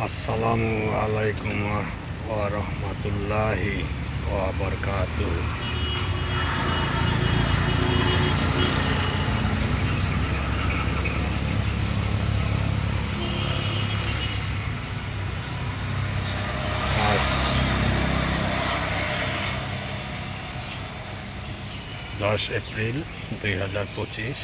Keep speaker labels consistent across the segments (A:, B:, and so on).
A: আসসালামু আলাইকুম ওয়া রহমতুল্লাহি ওয়া বারকাতুহু আজ দশ এপ্রিল দুই হাজার পঁচিশ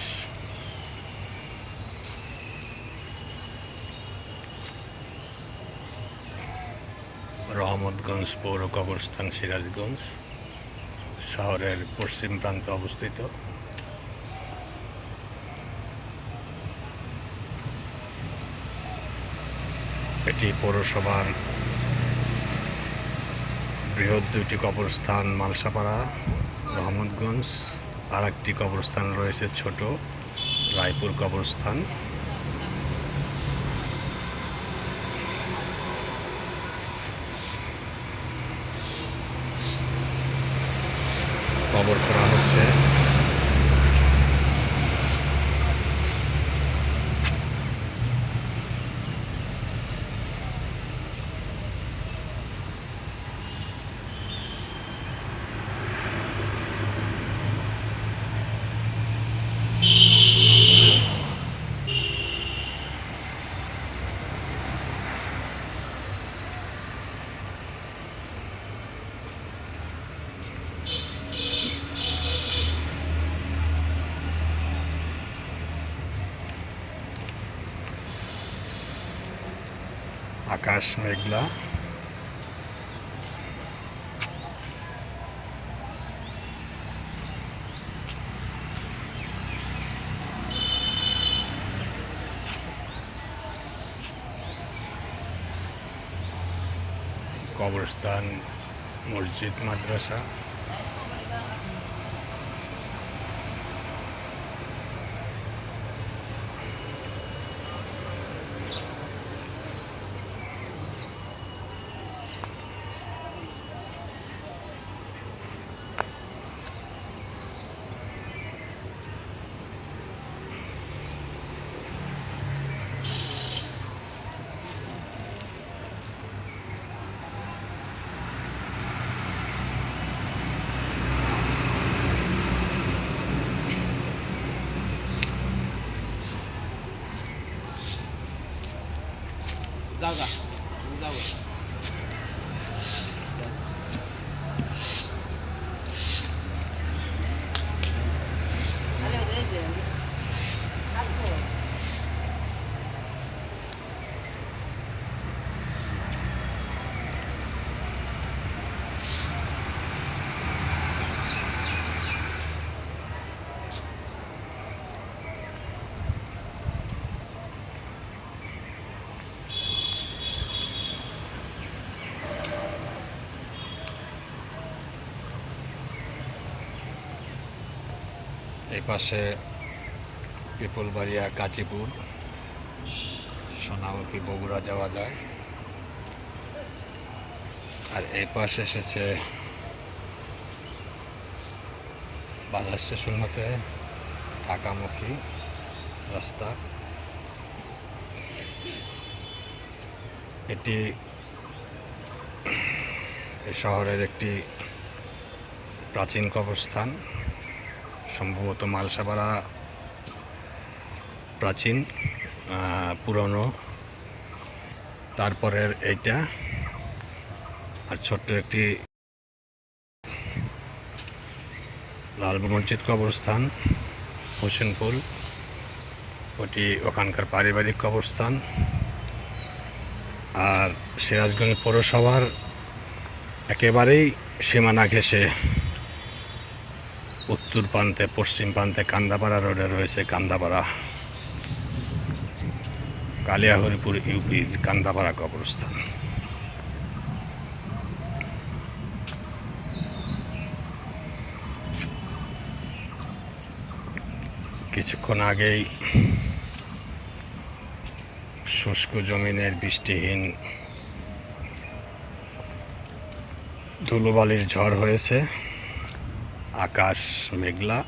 A: রহমতগঞ্জ পৌর কবরস্থান সিরাজগঞ্জ শহরের পশ্চিম প্রান্তে অবস্থিত। এটি পৌরসভার বৃহৎ দুইটি কবরস্থান, মালসাপাড়া রহমতগঞ্জ আর একটি কবরস্থান রয়েছে ছোট, রায়পুর কবরস্থান কবর করা হচ্ছে আকাশ মেঘলা কবরস্থান মসজিদ মাদ্রাসা
B: जागा. जाऊ
A: এই পাশে পিপলবাড়িয়া কাজীপুর সোনামুখী বগুড়া যাওয়া যায়। আর এই পাশে এসেছে বাজার স্টেশন হতে ঢাকামুখী রাস্তা। এটি শহরের একটি প্রাচীন কবরস্থান। সম্ভবত মালসাপাড়া প্রাচীন পুরনো, তারপরের এইটা আর ছোট্ট একটি লাল মসজিদ কবরস্থান হোসেনপুর ওটি ওখানকার পারিবারিক কবরস্থান আর সিরাজগঞ্জ পৌরসভার একেবারেই সীমানা ঘেঁষে উত্তর প্রান্তে, পশ্চিম প্রান্তে কান্দাপাড়া রোডে রয়েছে কান্দাপাড়া। কালিয়াহরিপুর ইউপির কান্দাপাড়া কবরস্থান। কিছুক্ষণ আগেই শুষ্ক জমিনের বৃষ্টিহীন ধুলোবালির ঝড় হয়েছে। আকাশ মেঘলা।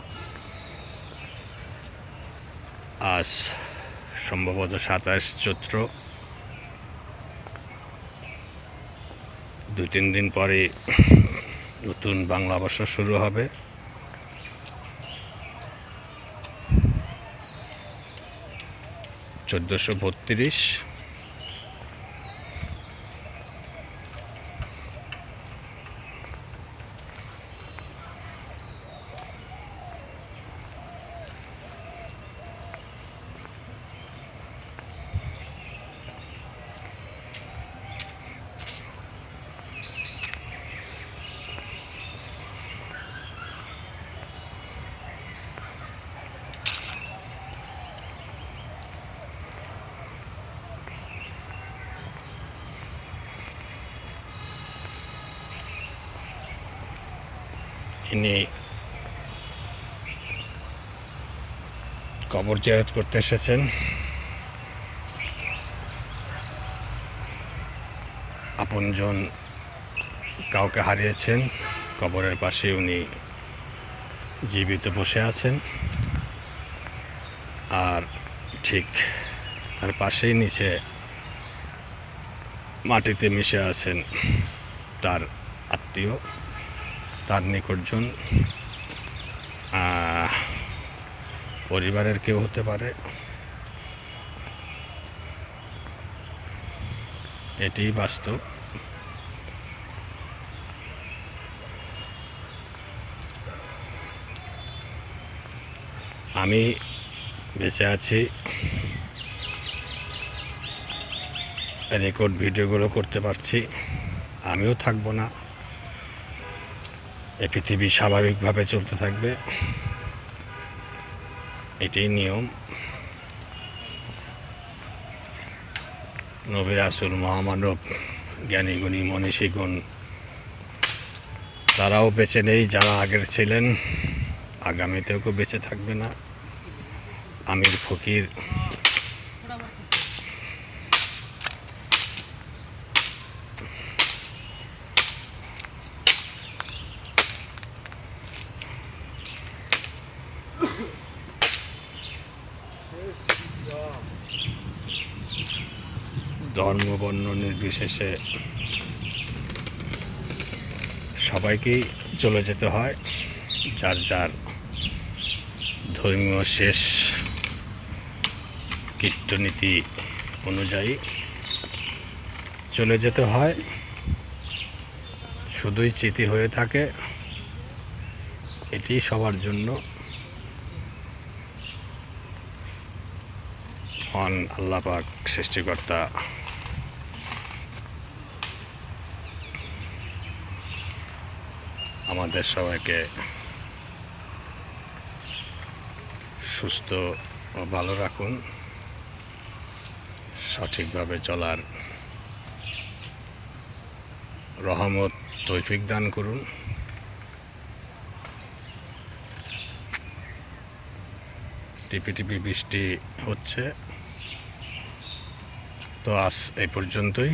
A: আজ সম্ভবত সাতাশ চৈত্র। দুই তিন দিন পরে নতুন বাংলা বর্ষ শুরু হবে। চোদ্দোশো বত্রিশ। ইনি কবর জিয়ারত করতে এসেছেন। আপনজন কাউকে হারিয়েছেন, কবরের পাশে উনি জীবিত বসে আছেন। আর ঠিক তার পাশেই নিচে মাটিতে মিশে আছেন তার আত্মীয়। তার নিকটজন পরিবারের কেউ হতে পারে। এটি বাস্তব। আমি বেঁচে আছি। রেকর্ড ভিডিওগুলো করতে পারছি। আমিও থাকব না। এই পৃথিবী স্বাভাবিকভাবে চলতে থাকবে। এটাই নিয়ম। নবীর আসুল মহামানব জ্ঞানীগুণী মনীষীগুণ তারাও বেঁচে নেই, যারা আগের ছিলেন, আগামীতেও কেউ বেঁচে থাকবে না। আমির ফকির ধর্ম বর্ণ নির্বিশেষে সবাইকেই চলে যেতে হয়, যার যার ধর্মীয় শেষ কীর্তনীতি অনুযায়ী চলে যেতে হয়। শুধুই চিতি হয়ে থাকে, এটি সবার জন্য। মহান আল্লাহ পাক সৃষ্টিকর্তা আমাদের সবাইকে সুস্থ ও ভালো রাখুন, সঠিকভাবে চলার রহমত, তৌফিক দান করুন। টিপি টিপি বৃষ্টি হচ্ছে, তো আজ এই পর্যন্তই।